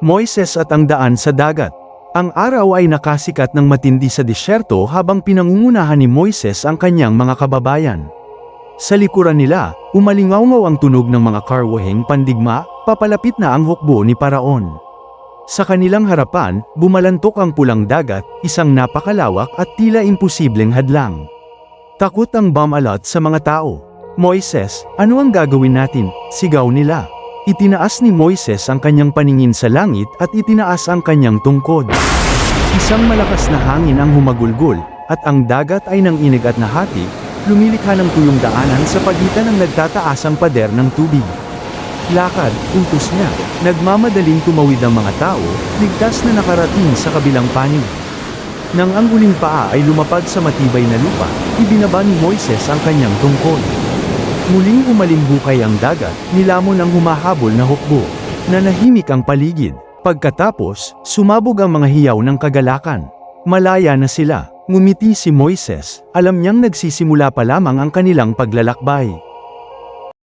Moises at ang daan sa dagat. Ang araw ay nakasikat ng matindi sa disyerto habang pinangungunahan ni Moises ang kanyang mga kababayan. Sa likuran nila, umalingaw ang tunog ng mga karwaheng pandigma, papalapit na ang hukbo ni Paraon. Sa kanilang harapan, bumalantok ang pulang dagat, isang napakalawak at tila imposibleng hadlang. Takot ang bamalot sa mga tao. Moises, ano ang gagawin natin? Sigaw nila. Itinaas ni Moises ang kanyang paningin sa langit at itinaas ang kanyang tungkod. Isang malakas na hangin ang humagulgol, at ang dagat ay nang inig at nahati, lumilikha ng tuyong daanan sa pagitan ng nagtataasang pader ng tubig. Lakad, utos niya, nagmamadaling tumawid ang mga tao, ligtas na nakarating sa kabilang panig. Nang ang uling paa ay lumapag sa matibay na lupa, ibinaba ni Moises ang kanyang tungkod. Muling umalimbukay ang dagat, nilamon ang humahabol na hukbo. Nanahimik ang paligid. Pagkatapos, sumabog ang mga hiyaw ng kagalakan. Malaya na sila. Ngumiti si Moises, alam niyang nagsisimula pa lamang ang kanilang paglalakbay.